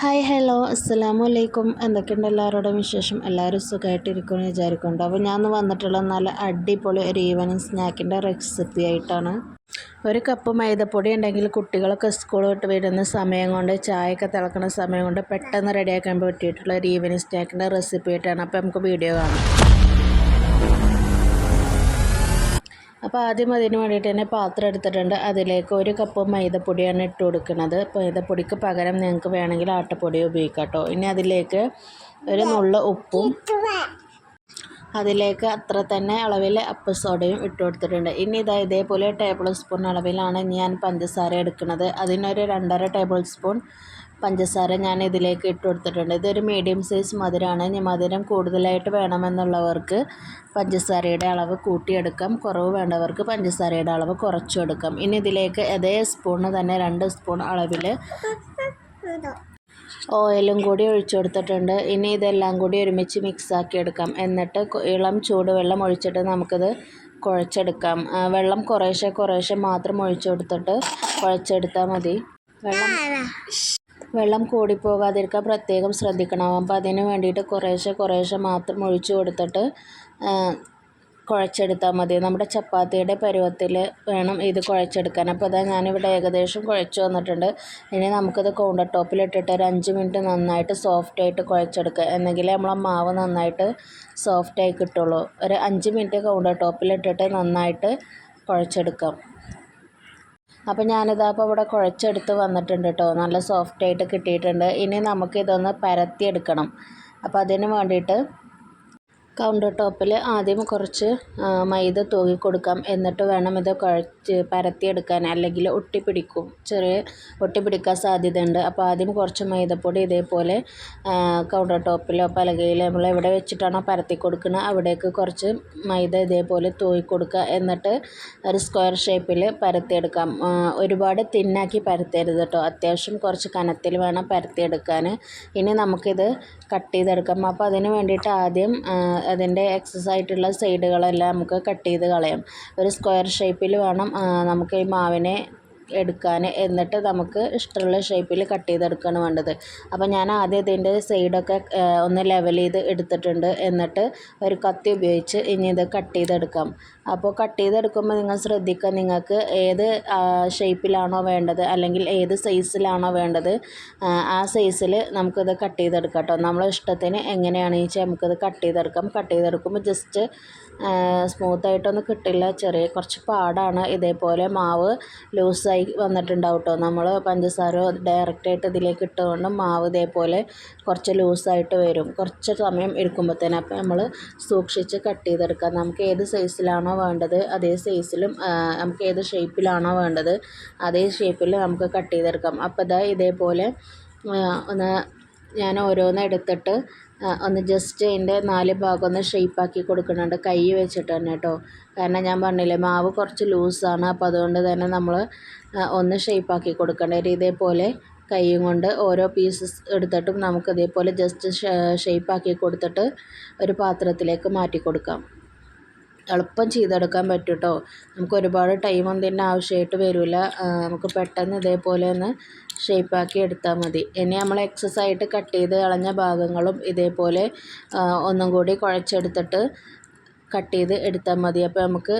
Hi hello. അസ്സാം വലൈക്കും എന്തൊക്കെയുണ്ട് എല്ലാവരോടും വിശേഷം? എല്ലാവരും സുഖമായിട്ടിരിക്കുമെന്ന് വിചാരിക്കുന്നുണ്ട്. അപ്പോൾ ഞാൻ വന്നിട്ടുള്ള നല്ല അടിപൊളി ഒരു ഈവനിങ് സ്നാക്കിന്റെ റെസിപ്പി ആയിട്ടാണ്. ഒരു കപ്പ് മൈദപ്പൊടി ഉണ്ടെങ്കിൽ കുട്ടികളൊക്കെ സ്കൂൾ വിട്ട് വരുന്ന സമയം കൊണ്ട് ചായയൊക്കെ തിളക്കുന്ന സമയം കൊണ്ട് പെട്ടെന്ന് റെഡിയാക്കാൻ പറ്റിയിട്ടുള്ള ഒരു ഈവനിങ് സ്നാക്കിന്റെ റെസിപ്പി ആയിട്ടാണ്. അപ്പോൾ നമുക്ക് വീഡിയോ കാണാം. അപ്പോൾ ആദ്യം അതിന് വേണ്ടിയിട്ട് തന്നെ പാത്രം എടുത്തിട്ടുണ്ട്. അതിലേക്ക് ഒരു കപ്പ് മൈദപ്പൊടിയാണ് ഇട്ട് കൊടുക്കുന്നത്. മൈദപ്പൊടിക്ക് പകരം നിങ്ങൾക്ക് വേണമെങ്കിൽ ആട്ടപ്പൊടി ഉപയോഗിക്കാം കേട്ടോ. ഇനി അതിലേക്ക് ഒരു നുള്ള ഉപ്പും അതിലേക്ക് അത്ര തന്നെ അളവിൽ അപ്പ സോഡയും ഇട്ട് കൊടുത്തിട്ടുണ്ട്. ഇനി ഇതാ ഇതേപോലെ ടേബിൾ സ്പൂൺ അളവിലാണ് ഞാൻ പഞ്ചസാര എടുക്കുന്നത്. അതിനൊരു രണ്ടര ടേബിൾ സ്പൂൺ പഞ്ചസാര ഞാൻ ഇതിലേക്ക് ഇട്ട് കൊടുത്തിട്ടുണ്ട്. ഇതൊരു മീഡിയം സൈസ് മധുരമാണ് ഇനി മധുരം കൂടുതലായിട്ട് വേണമെന്നുള്ളവർക്ക് പഞ്ചസാരയുടെ അളവ് കൂട്ടിയെടുക്കാം. കുറവ് വേണ്ടവർക്ക് പഞ്ചസാരയുടെ അളവ് കുറച്ചെടുക്കാം ഇനി ഇതിലേക്ക് അതേ സ്പൂണ് തന്നെ രണ്ട് സ്പൂൺ അളവിൽ ഓയിലും കൂടി ഒഴിച്ചു കൊടുത്തിട്ടുണ്ട്. ഇനി ഇതെല്ലാം കൂടി ഒരുമിച്ച് മിക്സ് ആക്കി എടുക്കാം. എന്നിട്ട് ഇളം ചൂടുവെള്ളം ഒഴിച്ചിട്ട് നമുക്കിത് കുഴച്ചെടുക്കാം. വെള്ളം കുറേശ്ശെ കുറേശ്ശെ മാത്രം ഒഴിച്ചു കൊടുത്തിട്ട് കുഴച്ചെടുത്താൽ മതി. വെള്ളം വെള്ളം കൂടിപ്പോകാതിരിക്കാൻ പ്രത്യേകം ശ്രദ്ധിക്കണം. അപ്പോൾ അതിന് വേണ്ടിയിട്ട് കുറേശ്ശെ കുറേശ്ശെ മാത്രം ഒഴിച്ചു കൊടുത്തിട്ട് കുഴച്ചെടുത്താൽ മതി. നമ്മുടെ ചപ്പാത്തിയുടെ പരുവത്തിൽ വേണം ഇത് കുഴച്ചെടുക്കാൻ. അപ്പോൾ അതാ ഞാനിവിടെ ഏകദേശം കുഴച്ച് വന്നിട്ടുണ്ട്. ഇനി നമുക്കത് കൗണ്ടർ ടോപ്പിലിട്ടിട്ട് ഒരു അഞ്ച് മിനിറ്റ് നന്നായിട്ട് സോഫ്റ്റ് ആയിട്ട് കുഴച്ചെടുക്കുക. എന്നെങ്കിലേ നമ്മളെ മാവ് നന്നായിട്ട് സോഫ്റ്റ് ആയി കിട്ടുള്ളൂ. ഒരു അഞ്ച് മിനിറ്റ് കൗണ്ടർ ടോപ്പിലിട്ടിട്ട് നന്നായിട്ട് കുഴച്ചെടുക്കാം. അപ്പോൾ ഞാനിതാ അപ്പോൾ ഇവിടെ കുഴച്ചെടുത്ത് വന്നിട്ടുണ്ട് കേട്ടോ. നല്ല സോഫ്റ്റ് ആയിട്ട് കിട്ടിയിട്ടുണ്ട്. ഇനി നമുക്കിതൊന്ന് പരത്തിയെടുക്കണം. അപ്പോൾ അതിന് വേണ്ടിയിട്ട് കൗണ്ടർ ടോപ്പിൽ ആദ്യം കുറച്ച് മൈദ തൂകി കൊടുക്കാം. എന്നിട്ട് വേണം ഇത് കുഴച്ച് പരത്തിയെടുക്കാൻ അല്ലെങ്കിൽ ഒട്ടിപ്പിടിക്കും. ചെറിയ ഒട്ടിപ്പിടിക്കാൻ സാധ്യതയുണ്ട്. അപ്പോൾ ആദ്യം കുറച്ച് മൈദപ്പൊടി ഇതേപോലെ കൗണ്ടർ ടോപ്പിലോ പലകയിലോ നമ്മൾ എവിടെ വെച്ചിട്ടാണോ പരത്തി കൊടുക്കുന്നത് അവിടേക്ക് കുറച്ച് മൈദ ഇതേപോലെ തൂകി കൊടുക്കുക. എന്നിട്ട് ഒരു സ്ക്വയർ ഷേപ്പിൽ പരത്തിയെടുക്കാം. ഒരുപാട് തിന്നാക്കി പരത്തരുത് കേട്ടോ. അത്യാവശ്യം കുറച്ച് കനത്തിൽ വേണം പരത്തിയെടുക്കാൻ. ഇനി നമുക്കിത് കട്ട് ചെയ്തെടുക്കാം. അപ്പോൾ അതിന് വേണ്ടിയിട്ട് ആദ്യം അതിന്റെ എക്സസ് ആയിട്ടുള്ള സൈഡുകളെല്ലാം നമുക്ക് കട്ട് ചെയ്ത് കളയാം. ഒരു സ്ക്വയർ ഷേപ്പിൽ വേണം നമുക്ക് ഈ മാവിനെ എടുക്കാൻ എന്നിട്ട് നമുക്ക് ഇഷ്ടമുള്ള ഷേപ്പിൽ കട്ട് ചെയ്തെടുക്കുകയാണ് വേണ്ടത്. അപ്പോൾ ഞാൻ ആദ്യം ഇതിന്റെ സൈഡൊക്കെ ഒന്ന് ലെവൽ ചെയ്ത് എടുത്തിട്ടുണ്ട്. എന്നിട്ട് ഒരു കത്തി ഉപയോഗിച്ച് ഇനി ഇത് കട്ട് ചെയ്തെടുക്കാം. അപ്പോൾ കട്ട് ചെയ്തെടുക്കുമ്പോൾ നിങ്ങൾ ശ്രദ്ധിക്കുക നിങ്ങൾക്ക് ഏത് ഷേപ്പിലാണോ വേണ്ടത് അല്ലെങ്കിൽ ഏത് സൈസിലാണോ വേണ്ടത് ആ സൈസിൽ നമുക്കിത് കട്ട് ചെയ്തെടുക്കാം കേട്ടോ നമ്മളെ ഇഷ്ടത്തിന് എങ്ങനെയാണെന്ന് വെച്ചാൽ നമുക്കിത് കട്ട് ചെയ്തെടുക്കാം. കട്ട് ചെയ്തെടുക്കുമ്പോൾ ജസ്റ്റ് സ്മൂത്തായിട്ടൊന്നും കിട്ടില്ല. ചെറിയ കുറച്ച് പാടാണ്. ഇതേപോലെ മാവ് ലൂസായി വന്നിട്ടുണ്ടാവും കേട്ടോ നമ്മൾ പഞ്ചസാര ഡയറക്റ്റായിട്ട് ഇതിലേക്ക് ഇട്ടുകൊണ്ട് മാവ് ഇതേപോലെ കുറച്ച് ലൂസായിട്ട് വരും. കുറച്ച് സമയം ഇരിക്കുമ്പോഴത്തേനും അപ്പോൾ നമ്മൾ സൂക്ഷിച്ച് കട്ട് ചെയ്തെടുക്കാം. നമുക്ക് ഏത് സൈസിലാണോ വേണ്ടത് അതേ സൈസിലും നമുക്ക് ഏത് ഷേപ്പിലാണോ വേണ്ടത് അതേ ഷേപ്പിൽ നമുക്ക് കട്ട് ചെയ്തെടുക്കാം. അപ്പോൾ ഇതാ ഇതേപോലെ ഒന്ന് ഞാൻ ഓരോന്ന് എടുത്തിട്ട് ഒന്ന് ജസ്റ്റ് അതിന്റെ നാല് ഭാഗം ഒന്ന് ഷെയ്പ്പാക്കി കൊടുക്കുന്നുണ്ട്. കൈ വെച്ചിട്ട് തന്നെ കേട്ടോ കാരണം ഞാൻ പറഞ്ഞില്ലേ മാവ് കുറച്ച് ലൂസാണ് അപ്പോൾ അതുകൊണ്ട് തന്നെ നമ്മൾ ഒന്ന് ഷെയ്പ്പാക്കി കൊടുക്കേണ്ട ഒരു ഇതേപോലെ കൈയും കൊണ്ട് ഓരോ പീസസ് എടുത്തിട്ടും നമുക്ക് ഇതേപോലെ ജസ്റ്റ് ഷെയ്പ്പാക്കി കൊടുത്തിട്ട് ഒരു പാത്രത്തിലേക്ക് മാറ്റി കൊടുക്കാം. എളുപ്പം ചെയ്തെടുക്കാൻ പറ്റും കേട്ടോ നമുക്ക് ഒരുപാട് ടൈമൊന്നും തന്നെ ആവശ്യമായിട്ട് വരില്ല നമുക്ക് പെട്ടെന്ന് ഇതേപോലെ ഒന്ന് ഷേപ്പാക്കി എടുത്താൽ മതി. ഇനി നമ്മൾ എക്സസ് ആയിട്ട് കട്ട് ചെയ്ത് കളഞ്ഞ ഭാഗങ്ങളും ഇതേപോലെ ഒന്നും കൂടി കുഴച്ചെടുത്തിട്ട് കട്ട് ചെയ്ത് എടുത്താൽ മതി. അപ്പോൾ നമുക്ക്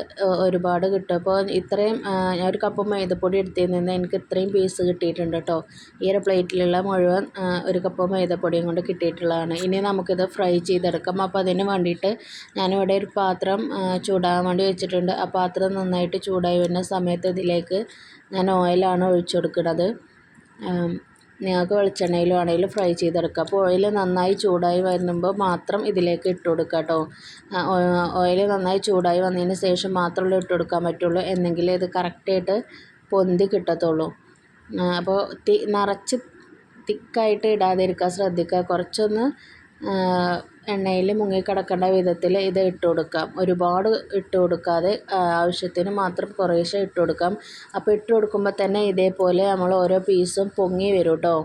ഒരുപാട് കിട്ടും. അപ്പോൾ ഇത്രയും ഞാൻ ഒരു കപ്പ് മൈദപ്പൊടി എടുത്തതിൽ നിന്ന് എനിക്ക് ഇത്രയും പീസ് കിട്ടിയിട്ടുണ്ട് കേട്ടോ ഈ ഒരു പ്ലേറ്റിലുള്ള മുഴുവൻ ഒരു കപ്പ് മൈദപ്പൊടിയും കൊണ്ട് കിട്ടിയിട്ടുള്ളതാണ്. ഇനി നമുക്കിത് ഫ്രൈ ചെയ്തെടുക്കാം. അപ്പോൾ അതിന് വേണ്ടിയിട്ട് ഞാനിവിടെ ഒരു പാത്രം ചൂടാകാൻ വേണ്ടി വെച്ചിട്ടുണ്ട്. ആ പാത്രം നന്നായിട്ട് ചൂടായി വരുന്ന സമയത്ത് ഇതിലേക്ക് ഞാൻ ഓയിലാണ് ഒഴിച്ചു കൊടുക്കുന്നത്. നിങ്ങൾക്ക് വെളിച്ചെണ്ണയിലും ആണെങ്കിലും ഫ്രൈ ചെയ്തെടുക്കാം. അപ്പോൾ ഓയിൽ നന്നായി ചൂടായി വരുമ്പോൾ മാത്രം ഇതിലേക്ക് ഇട്ട് കൊടുക്കുക കേട്ടോ ഓയിൽ നന്നായി ചൂടായി വന്നതിന് ശേഷം മാത്രമേ ഇട്ട് കൊടുക്കാൻ പറ്റുള്ളൂ. എന്നെങ്കിലേ ഇത് കറക്റ്റായിട്ട് പൊന്തി കിട്ടത്തുള്ളൂ. അപ്പോൾ തി നിറച്ച് തിക്കായിട്ട് ഇടാതിരിക്കാൻ ശ്രദ്ധിക്കുക. കുറച്ചൊന്ന് എണ്ണയിൽ മുങ്ങിക്കിടക്കേണ്ട വിധത്തിൽ ഇത് ഇട്ട് കൊടുക്കാം. ഒരുപാട് ഇട്ട് കൊടുക്കാതെ ആവശ്യത്തിന് മാത്രം കുറേശ്ശെ ഇട്ട് കൊടുക്കാം. അപ്പോൾ ഇട്ട് കൊടുക്കുമ്പോൾ തന്നെ ഇതേപോലെ നമ്മൾ ഓരോ പീസും പൊങ്ങി വരും കേട്ടോ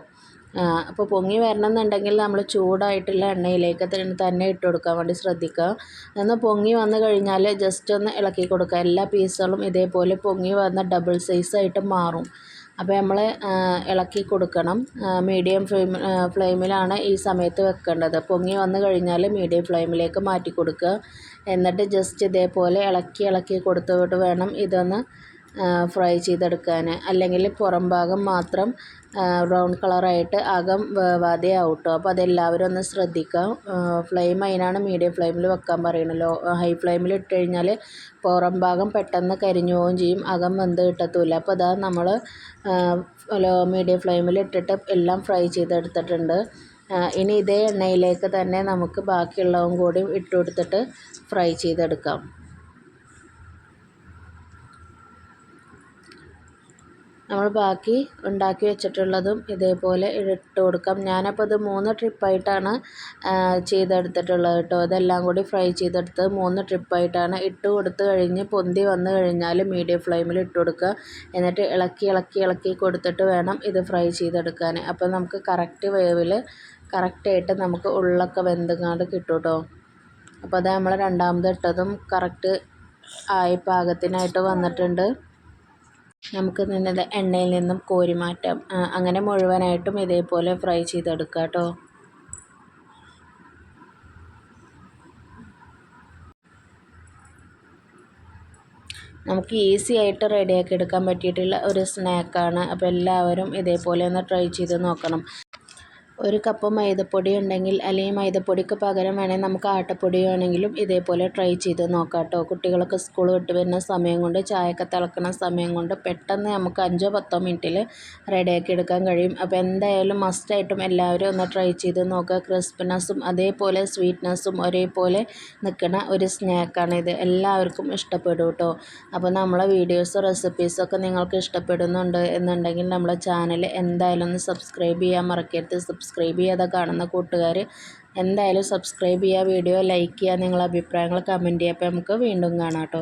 അപ്പോൾ പൊങ്ങി വരണം എന്നുണ്ടെങ്കിൽ നമ്മൾ ചൂടായിട്ടുള്ള എണ്ണയിലേക്ക് തന്നെ ഇട്ട് കൊടുക്കാൻ വേണ്ടി ശ്രദ്ധിക്കുക. എന്ന് പൊങ്ങി വന്നു കഴിഞ്ഞാൽ ജസ്റ്റ് ഒന്ന് ഇളക്കി കൊടുക്കുക. എല്ലാ പീസുകളും ഇതേപോലെ പൊങ്ങി വന്ന ഡബിൾ സൈസായിട്ട് മാറും. അപ്പോൾ നമ്മൾ ഇളക്കി കൊടുക്കണം. മീഡിയം ഫ്ലെയിം ഫ്ലെയിമിലാണ് ഈ സമയത്ത് വെക്കേണ്ടത്. പൊങ്ങി വന്നു കഴിഞ്ഞാൽ മീഡിയം ഫ്ലെയിമിലേക്ക് മാറ്റി കൊടുക്കുക. എന്നിട്ട് ജസ്റ്റ് ഇതേപോലെ ഇളക്കി ഇളക്കി കൊടുത്തിട്ട് വേണം ഇതൊന്ന് ഫ്രൈ ചെയ്തെടുക്കാൻ. അല്ലെങ്കിൽ പുറം ഭാഗം മാത്രം ബ്രൗൺ കളറായിട്ട് അകം വേവാതെ ആവട്ടോ അപ്പോൾ അതെല്ലാവരും ഒന്ന് ശ്രദ്ധിക്കാം. ഫ്ലെയിം അതിനാണ് മീഡിയം ഫ്ലെയിമിൽ വെക്കാൻ പറയണല്ലോ. ഹൈ ഫ്ലെയിമിൽ ഇട്ട് കഴിഞ്ഞാൽ പുറം ഭാഗം പെട്ടെന്ന് കരിഞ്ഞു പോവുകയും ചെയ്യും. അകം വെന്ത് കിട്ടത്തുമില്ല. അപ്പോൾ അതാ നമ്മൾ ലോ മീഡിയം ഫ്ലെയിമിൽ ഇട്ടിട്ട് എല്ലാം ഫ്രൈ ചെയ്തെടുത്തിട്ടുണ്ട്. ഇനി ഇതേ എണ്ണയിലേക്ക് തന്നെ നമുക്ക് ബാക്കിയുള്ളതും കൂടി ഇട്ട് കൊടുത്തിട്ട് ഫ്രൈ ചെയ്തെടുക്കാം. നമ്മൾ ബാക്കി ഉണ്ടാക്കി വെച്ചിട്ടുള്ളതും ഇതേപോലെ ഇട്ട് കൊടുക്കാം. ഞാനപ്പോൾ ഇത് മൂന്ന് ട്രിപ്പായിട്ടാണ് ചെയ്തെടുത്തിട്ടുള്ളത് കേട്ടോ. ഇതെല്ലാം കൂടി ഫ്രൈ ചെയ്തെടുത്ത് മൂന്ന് ട്രിപ്പായിട്ടാണ് ഇട്ട് കൊടുത്ത് കഴിഞ്ഞ് പൊന്തി വന്നു കഴിഞ്ഞാൽ മീഡിയം ഫ്ലെയിമിൽ ഇട്ട് കൊടുക്കുക. എന്നിട്ട് ഇളക്കി ഇളക്കി ഇളക്കി കൊടുത്തിട്ട് വേണം ഇത് ഫ്രൈ ചെയ്തെടുക്കാൻ അപ്പോൾ നമുക്ക് കറക്റ്റ് വേവിൽ കറക്റ്റായിട്ട് നമുക്ക് ഉള്ളൊക്കെ വെന്തുങ്ങാണ്ട് കിട്ടും കേട്ടോ. അപ്പോൾ അത് നമ്മൾ രണ്ടാമത് ഇട്ടതും കറക്റ്റ് ആയി പാകത്തിനായിട്ട് വന്നിട്ടുണ്ട്. നമുക്ക് നിന്നത് എണ്ണയിൽ നിന്നും കോരി മാറ്റാം അങ്ങനെ മുഴുവനായിട്ടും ഇതേപോലെ ഫ്രൈ ചെയ്തെടുക്കുക കേട്ടോ. നമുക്ക് ഈസി ആയിട്ട് റെഡിയാക്കി എടുക്കാൻ പറ്റിയിട്ടുള്ള ഒരു സ്നാക്കാണ്. അപ്പോൾ എല്ലാവരും ഇതേപോലെ ഒന്ന് ട്രൈ ചെയ്ത് നോക്കണം. ഒരു കപ്പ് മൈദപ്പൊടി ഉണ്ടെങ്കിൽ അല്ലെങ്കിൽ മൈദപ്പൊടിക്ക് പകരം വേണമെങ്കിൽ നമുക്ക് ആട്ടപ്പൊടി വേണമെങ്കിലും ഇതേപോലെ ട്രൈ ചെയ്ത് നോക്കാം കേട്ടോ കുട്ടികളൊക്കെ സ്കൂൾ വിട്ട് വരുന്ന സമയം കൊണ്ട് ചായയൊക്കെ തിളക്കുന്ന സമയം കൊണ്ട് പെട്ടെന്ന് നമുക്ക് അഞ്ചോ പത്തോ മിനിറ്റിൽ റെഡിയാക്കി എടുക്കാൻ കഴിയും. അപ്പോൾ എന്തായാലും മസ്റ്റായിട്ടും എല്ലാവരും ഒന്ന് ട്രൈ ചെയ്ത് നോക്കുക. ക്രിസ്പിനെസ്സും അതേപോലെ സ്വീറ്റ്നെസ്സും ഒരേപോലെ നിൽക്കുന്ന ഒരു സ്നാക്കാണ് ഇത്. എല്ലാവർക്കും ഇഷ്ടപ്പെടും കേട്ടോ അപ്പോൾ നമ്മളെ വീഡിയോസും റെസിപ്പീസൊക്കെ നിങ്ങൾക്ക് ഇഷ്ടപ്പെടുന്നുണ്ട് എന്നുണ്ടെങ്കിൽ നമ്മളെ ചാനൽ എന്തായാലും ഒന്ന് സബ്സ്ക്രൈബ് ചെയ്യാൻ മറക്കരുത്. സബ്സ്ക്രൈബ് ചെയ്യാതെ കാണുന്ന കൂട്ടുകാർ എന്തായാലും സബ്സ്ക്രൈബ് ചെയ്യുക വീഡിയോ ലൈക്ക് ചെയ്യുക നിങ്ങളുടെ അഭിപ്രായങ്ങൾ കമന്റ് ചെയ്യുക. അപ്പോൾ നമുക്ക് വീണ്ടും കാണാം കേട്ടോ.